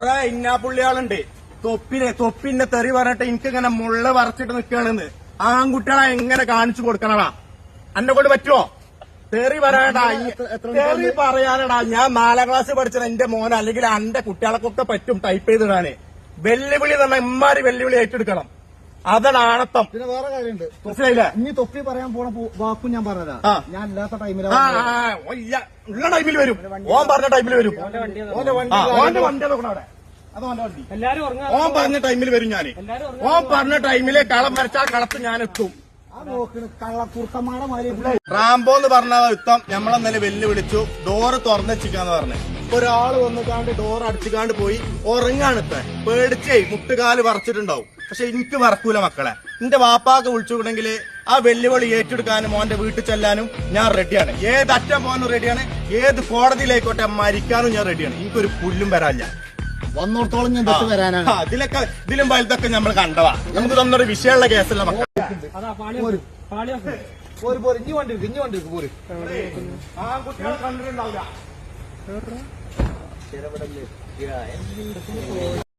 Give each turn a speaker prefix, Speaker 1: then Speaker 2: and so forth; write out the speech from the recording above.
Speaker 1: കുറെ ഇന്നാപ്പുള്ളിയാളുണ്ട് തൊപ്പിനെ തൊപ്പിന്റെ തെറി പറഞ്ഞിട്ട് എനിക്ക് ഇങ്ങനെ മുള്ള വറച്ചിട്ട് നിൽക്കണെന്ന് ആൺകുട്ടികളെ എങ്ങനെ കാണിച്ചു കൊടുക്കണടാ? എന്നെ കൊണ്ട് പറ്റുമോ തെറി പറയാടാ തെറി പറയാനടാ. ഞാൻ നാലാം ക്ലാസ് പഠിച്ച എന്റെ മോനെ അല്ലെങ്കിൽ എന്റെ കുട്ടികളെക്കൊക്കെ പറ്റും ടൈപ്പ് ചെയ്തിടാനെ. വെല്ലുവിളി തന്നെ ഇമ്മാരി വെല്ലുവിളി ഏറ്റെടുക്കണം. അതാണ് ആണത്തം.
Speaker 2: പിന്നെ വേറെ കാര്യമുണ്ട്
Speaker 1: മനസ്സിലായില്ലേ?
Speaker 2: ഇനി തൊപ്പി പറയാൻ പോണ വാക്കും ഞാൻ പറഞ്ഞതാ. ഞാൻ ഇല്ലാത്ത ടൈമിലാണ്
Speaker 1: ഉള്ള ടൈമിൽ വരും. ഓൻ പറഞ്ഞ ടൈമിൽ വരും.
Speaker 2: ഓന്റെ വണ്ടി
Speaker 1: ഓന്റെ വണ്ടി നോക്കണം അവിടെ. അത് വണ്ടി.
Speaker 3: എല്ലാരും ഉറങ്ങാ.
Speaker 1: ഓൻ പറഞ്ഞ ടൈമിൽ വരും ഞാൻ ഓൻ പറഞ്ഞ ടൈമിൽ കളം വരച്ചാൽ കളത്ത് ഞാൻ എത്തും. റാംബോ എന്ന് പറഞ്ഞ യുദ്ധം നമ്മളെന്നലെ വെല്ലുവിളിച്ചു. ഡോറ് തുറന്നിച്ചിക്കാന്ന് പറഞ്ഞു. ഒരാൾ വന്നിക്കാണ്ട് ഡോർ അടിച്ചുകാണ്ട് പോയി. ഉറങ്ങാണ് ഇപ്പൊ. പേടിച്ചേ മുട്ടുകാൽ പറിച്ചിട്ടുണ്ടാവും പക്ഷെ എനിക്ക് മറക്കൂല മക്കളെ. എന്റെ വാപ്പാക്ക് വിളിച്ചുകൂടെങ്കിൽ ആ വെല്ലുവിളി ഏറ്റെടുക്കാനും മോന്റെ വീട്ടിൽ ചെല്ലാനും ഞാൻ റെഡിയാണ് ഏത് അറ്റം പോകാനും റെഡിയാണ് ഏത് കോടതിയിലായിക്കോട്ടെ മരിക്കാനും ഞാൻ റെഡിയാണ് എനിക്കൊരു പുല്ലും വരാനില്ല.
Speaker 2: വന്നോടത്തോളം ഞാൻ ബസ് വരാനാണ്.
Speaker 1: ഇതിലൊക്കെ ഇതിലും വലുതൊക്കെ നമ്മൾ കണ്ടവാ നമുക്ക് തന്നൊരു വിഷയമുള്ള കേസല്ല
Speaker 2: പോര്. പോര് പോര് ഇനി വണ്ടി എടുക്ക് ഇനി വണ്ടി എടുക്ക് പോര്.
Speaker 1: ആ കുട്ടികളെ കണ്ടിട്ടുണ്ടാവില്ല